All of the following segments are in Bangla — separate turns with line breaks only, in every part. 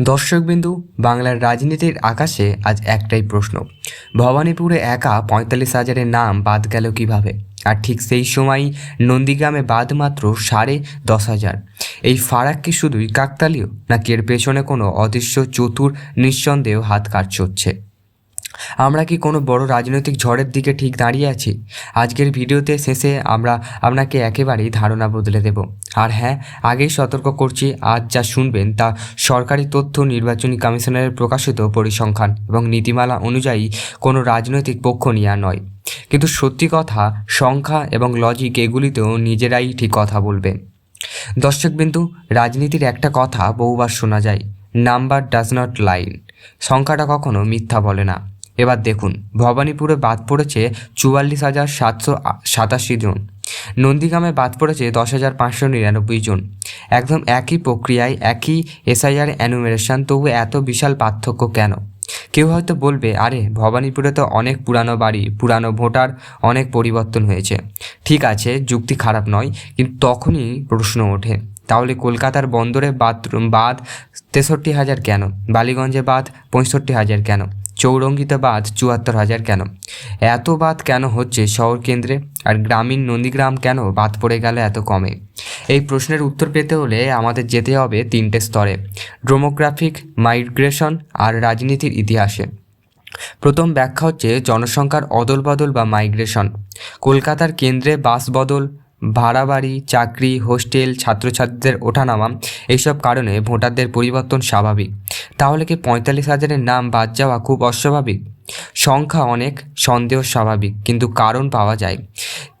দর্শকবিন্দু, বাংলার রাজনীতির আকাশে আজ একটাই প্রশ্ন। ভবানীপুরে একা পঁয়তাল্লিশ হাজারের নাম বাদ গেল কীভাবে? আর ঠিক সেই সময়ই নন্দীগ্রামে বাদ মাত্র সাড়ে দশ হাজার। এই ফারাক কি শুধুই কাকতালীয়, নাকি এর পেছনে কোনো অদৃশ্য, চতুর, নিঃসন্দেহ হাত হচ্ছে? আমরা কি কোনো বড় রাজনৈতিক ঝড়ের দিকে ঠিক দাঁড়িয়ে আছি? আজকের ভিডিওতে শেষে আমরা আপনাকে একেবারেই ধারণা বদলে দেব। আর হ্যাঁ আগেই সতর্ক করছি, আজ যা শুনবেন তা সরকারি তথ্য নির্বাচনী কমিশনারের প্রকাশিত পরিসংখ্যান এবং নীতিমালা অনুযায়ী কোনো রাজনৈতিক পক্ষ নেওয়া নয়। কিন্তু সত্যি কথা, সংখ্যা এবং লজিক এগুলিতেও নিজেরাই ঠিক কথা বলবে দর্শকবিন্দু রাজনীতির একটা কথা বহুবার শোনা যায় নাম্বার ডাজ নট লাইন সংখ্যাটা কখনো মিথ্যা বলে না। এবার দেখুন, ভবানীপুরে বাদ পড়েছে চুয়াল্লিশ হাজার সাতশো সাতাশি জন। নন্দীগ্রামে বাদ পড়েছে দশ হাজার পাঁচশো নিরানব্বই জন। একদম একই প্রক্রিয়ায়, একই এসআইআর অ্যানুমেরেশন তবু এত বিশাল পার্থক্য কেন? কেউ হয়তো বলবে, আরে, ভবানীপুরে তো অনেক পুরানো বাড়ি, পুরানো ভোটার, অনেক পরিবর্তন হয়েছে। ঠিক আছে, যুক্তি খারাপ নয়, কিন্তু তখনই প্রশ্ন ওঠে, তাহলে কলকাতার বন্দরে বাথরুম বাদ তেষট্টি হাজার কেন? বালিগঞ্জে বাদ পঁয়ষট্টি হাজার কেন? চৌরঙ্গিতে বাদ চুয়াত্তর হাজার কেন? এত বাদ কেন হচ্ছে শহর কেন্দ্রে আর গ্রামীণ নন্দীগ্রাম কেন বাদ পড়ে গেল এত কমে? এই প্রশ্নের উত্তর পেতে হলে আমাদের যেতে হবে তিনটে স্তরে, ড্রোমোগ্রাফিক, মাইগ্রেশন আর রাজনীতির ইতিহাসে। প্রথম ব্যাখ্যা হচ্ছে জনসংখ্যার অদল বদল বা মাইগ্রেশন। কলকাতার কেন্দ্রে বাস বদল ভাড়া বাড়ি চাকরি, হোস্টেল, ছাত্রছাত্রীদের ওঠানামা এইসব কারণে ভোটারদের পরিবর্তন স্বাভাবিক। তাহলে কি পঁয়তাল্লিশ হাজারের নাম বাদ যাওয়া খুব অস্বাভাবিক? সংখ্যা অনেক, সন্দেহ স্বাভাবিক, কিন্তু কারণ পাওয়া যায়।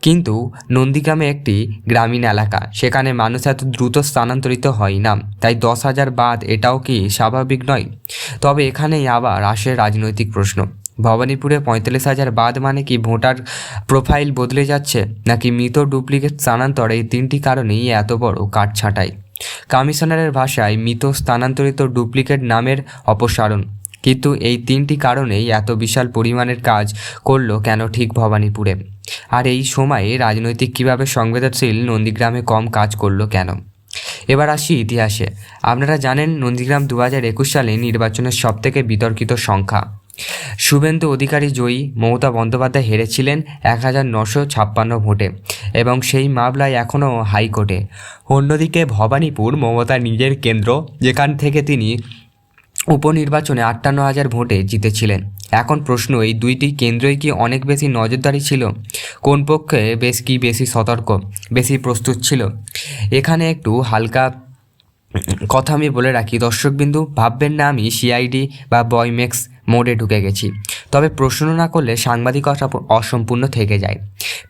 কিন্তু নন্দীগ্রামে একটি গ্রামীণ এলাকা, সেখানে মানুষ এত দ্রুত স্থানান্তরিত হয় না, তাই দশ হাজার বাদ এটাও কি স্বাভাবিক নয়? তবে এখানেই আবার আসে রাজনৈতিক প্রশ্ন। ভবানীপুরে পঁয়তাল্লিশ হাজার বাদ মানে কি ভোটার প্রোফাইল বদলে যাচ্ছে? নাকি মৃত ডুপ্লিকেট স্থানান্তর এই তিনটি কারণেই এত বড় কাঠ ছাঁটাই কমিশনারের ভাষায় মৃত স্থানান্তরিত ডুপ্লিকেট নামের অপসারণ। কিন্তু এই তিনটি কারণেই এত বিশাল পরিমাণের কাজ করল কেন ঠিক ভবানীপুরে? আর এই সময়ে রাজনৈতিক কীভাবে সংবেদনশীল নন্দীগ্রামে কম কাজ করল কেন? এবার আসি ইতিহাসে। আপনারা জানেন নন্দীগ্রাম দু হাজার একুশ সালে নির্বাচনের সবথেকে বিতর্কিত সংখ্যা। শুভেন্দু অধিকারী জয়ী মমতা বন্দ্যোপাধ্যায় হেরেছিলেন এক হাজার নশো ছাপ্পান্ন ভোটে এবং সেই মামলায় এখনও হাইকোর্টে। অন্যদিকে ভবানীপুর মমতা নিজের কেন্দ্র, যেখান থেকে তিনি উপনির্বাচনে আটান্ন হাজার ভোটে জিতেছিলেন। এখন প্রশ্ন, এই দুইটি কেন্দ্রই কি অনেক বেশি নজরদারি ছিল? কোন পক্ষে বেশ কি বেশি সতর্ক, বেশি প্রস্তুত ছিল? এখানে একটু হালকা কথা আমি বলে রাখি। দর্শকবিন্দু, ভাববেন না আমি সিআইডি বা বয়মেক্স মোডে ঢুকে গেছি। তবে প্রশ্ন না করলে সাংবাদিকতা অসম্পূর্ণ থেকে যায়।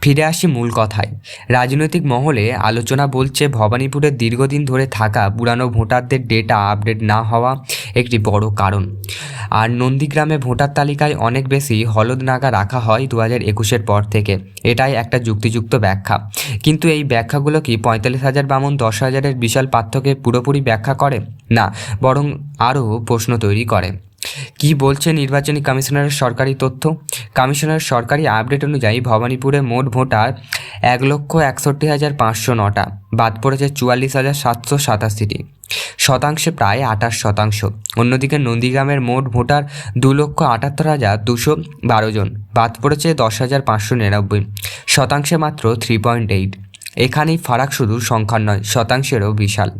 ফিরে আসি মূল কথায়। রাজনৈতিক মহলে আলোচনা বলছে ভবানীপুরের দীর্ঘদিন ধরে থাকা পুরানো ভোটারদের ডেটা আপডেট না হওয়া একটি বড় কারণ। আর নন্দীগ্রামে ভোটার তালিকায় অনেক বেশি হলদ নাগা রাখা হয় দু হাজার একুশের পর থেকে। এটাই একটা যুক্তিযুক্ত ব্যাখ্যা। কিন্তু এই ব্যাখ্যাগুলো কি পঁয়তাল্লিশ হাজার বামন দশ হাজারের বিশাল পার্থক্যে পুরোপুরি ব্যাখ্যা করে? না, বরং আরও প্রশ্ন তৈরি করে। কি বলছে নির্বাচনী কমিশনারের সরকারি তথ্য? কমিশনারের সরকারি আপডেট অনুযায়ী ভবানীপুরে মোট ভোটার এক লক্ষ একষট্টি হাজার পাঁচশো নটা। বাদ পড়েছে চুয়াল্লিশ হাজার সাতশো সাতাশিটি। শতাংশে প্রায় আঠাশ শতাংশ। অন্যদিকে নন্দীগ্রামের মোট ভোটার দু লক্ষ আটাত্তর হাজার দুশো বারো জন। বাদ পড়েছে দশ হাজার পাঁচশো নিরানব্বই। শতাংশে মাত্র থ্রি পয়েন্ট এইট এখানেই ফারাক শুধু সংখ্যার নয়, শতাংশেরও বিশাল।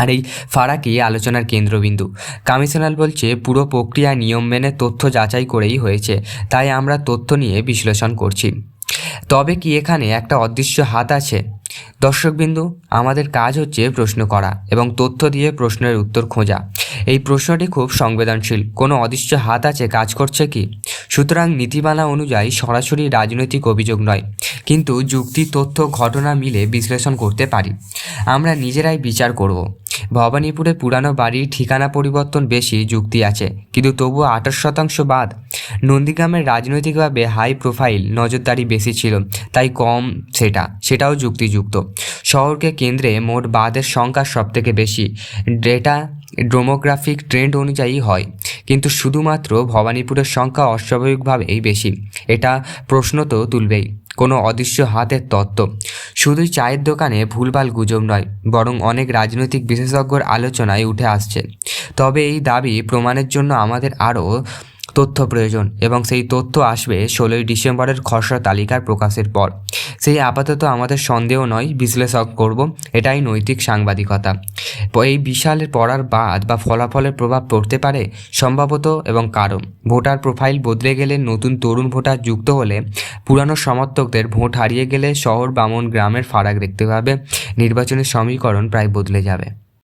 আর এই ফারাকই আলোচনার কেন্দ্রবিন্দু। কমিশনার বলছে, পুরো প্রক্রিয়া, নিয়ম মেনে তথ্য যাচাই করেই হয়েছে, তাই আমরা তথ্য নিয়ে বিশ্লেষণ করছি। তবে কি এখানে একটা অদৃশ্য হাত আছে? দর্শকবিন্দু, আমাদের কাজ হচ্ছে প্রশ্ন করা এবং তথ্য দিয়ে প্রশ্নের উত্তর খোঁজা। এই প্রশ্নটি খুব সংবেদনশীল। কোনো অদৃশ্য হাত আছে, কাজ করছে কি? সুতরাং নীতিমালা অনুযায়ী সরাসরি রাজনৈতিক অভিযোগ নয়, কিন্তু যুক্তি, তথ্য, ঘটনা মিলে বিশ্লেষণ করতে পারি। আমরা নিজেরাই বিচার করব। ভবানীপুরে পুরানো বাড়ির ঠিকানা পরিবর্তন বেশি যুক্তি আছে। কিন্তু তবুও আঠাশ শতাংশ বাদ। নন্দীগ্রামের রাজনৈতিকভাবে হাই প্রোফাইল নজরদারি বেশি ছিল, তাই কম সেটা, সেটাও যুক্তিযুক্ত। শহরকে কেন্দ্রে মোট বাদের সংখ্যা সবথেকে বেশি। ডেটা ড্রোমোগ্রাফিক ট্রেন্ড অনুযায়ী হয়। কিন্তু শুধুমাত্র ভবানীপুরের সংখ্যা অস্বাভাবিকভাবেই বেশি। এটা প্রশ্ন তো তুলবেই। কোনো অদৃশ্য হাতের তত্ত্ব। শুধুই চায়ের দোকানে ভুলভাল গুজব নয়, বরং অনেক রাজনৈতিক বিশেষজ্ঞর আলোচনায় উঠে আসছে। তবে এই দাবি প্রমাণের জন্য আমাদের আরও তথ্য প্রয়োজন এবং সেই তথ্য আসবে ষোলোই ডিসেম্বরের খসড়া তালিকার প্রকাশের পর। সেই আপাতত আমাদের সন্দেহ নয়, বিশ্লেষক করব, এটাই নৈতিক সাংবাদিকতা। এই বিশাল পড়ার বাদ বা ফলাফলের প্রভাব পড়তে পারে সম্ভবত এবং কারণ ভোটার প্রোফাইল বদলে গেলে নতুন তরুণ ভোটার যুক্ত হলে পুরানো সমর্থকদের ভোট হারিয়ে গেলে শহর বামন গ্রামের ফারাক দেখতে পাবে, নির্বাচনের সমীকরণ প্রায় বদলে যাবে।